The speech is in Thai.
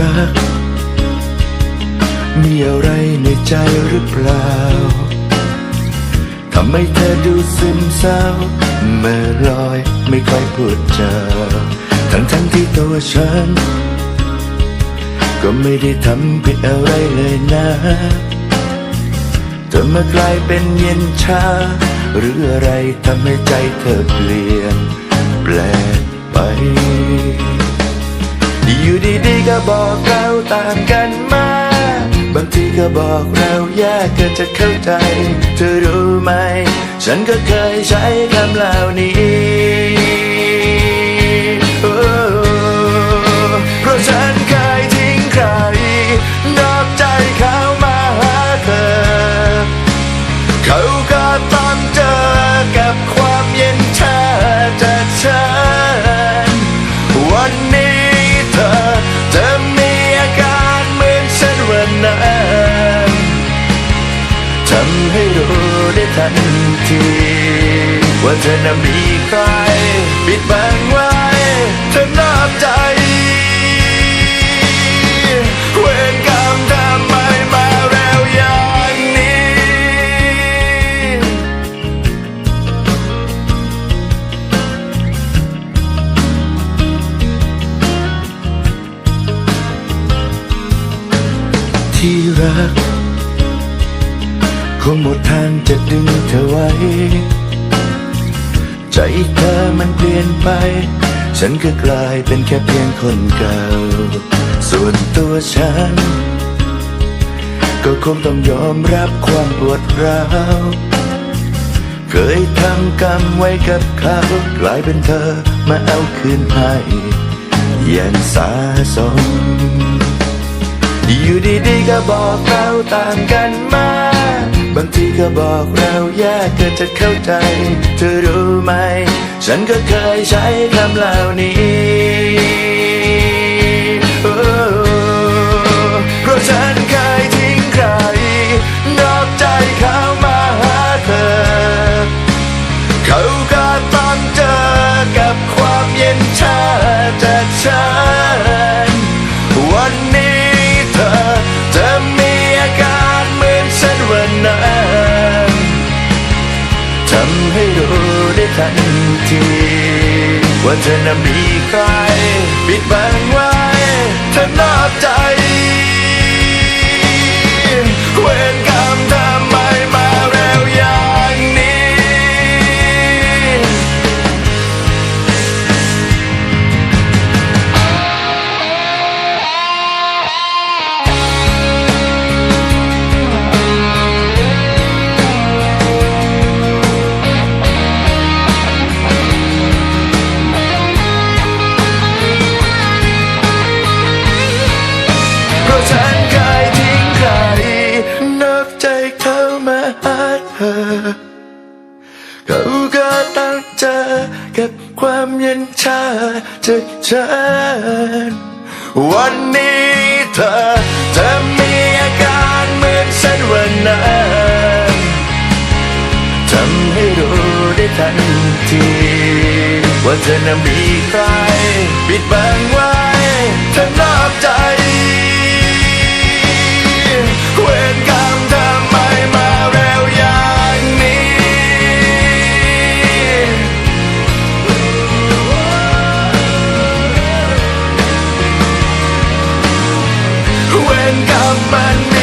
รัก มีอะไรในใจหรือเปล่า ทำให้เธอดูซึมเศร้าเมื่อลอยไม่ค่อยพูดจาทั้งทั้งๆที่ตัวฉัน ก็ไม่ได้ทำผิดอะไรเลยนะเธอมากลายเป็นเย็นชา หรืออะไรทำให้ใจเธอเปลี่ยน แปลก ก็บอกเราต่างกันมาบางทีก็บอกเราแยกกันจะเข้าใจ เธอรู้ไหม ฉันก็เคยใช้คำเหล่านี้เพราะฉันเคยทิ้งใคร นอกใจเขามาหาเธอ เขาก็ต้องเจอกับความเย็นชาจากฉัน ทำให้รู้ได้ทันที ว่าเธอน่ะมีใคร ปิดบังไว้เธอนอกใจเวรกรรมทำไมมาเร็วอย่างนี้ ที่รัก งหมดทางจะดึงเธอไว้ ใจเธอมันเปลี่ยนไป ฉันก็กลายเป็นแค่เพียงคนเก่า ส่วนตัวฉัน ก็คงต้องยอมรับความปวดร้าว เคยทำกรรมไว้กับเขากลายเป็นเธอมาเอาคืนให้อย่างสาสมอยู่ดีๆก็บอกเราต่างกันมา บางทีก็บอกเราแยกกันจะเข้าใจ เธอรู้ไหม ฉันก็เคยใช้คำเหล่านี้ นที ว่าเธอน่ะมีใครปิดบังไว้เธอนอกใจ มาหาเธอเขาก็ตั้งเจอกับความเย็นชาจากฉันวันนี้เธอจะมีอาการเหมือนฉันวันนั้นทำให้รู้ได้ทันทีว่าเธอน่ะมีใครปิดบังไว้เธอนอกใจ when government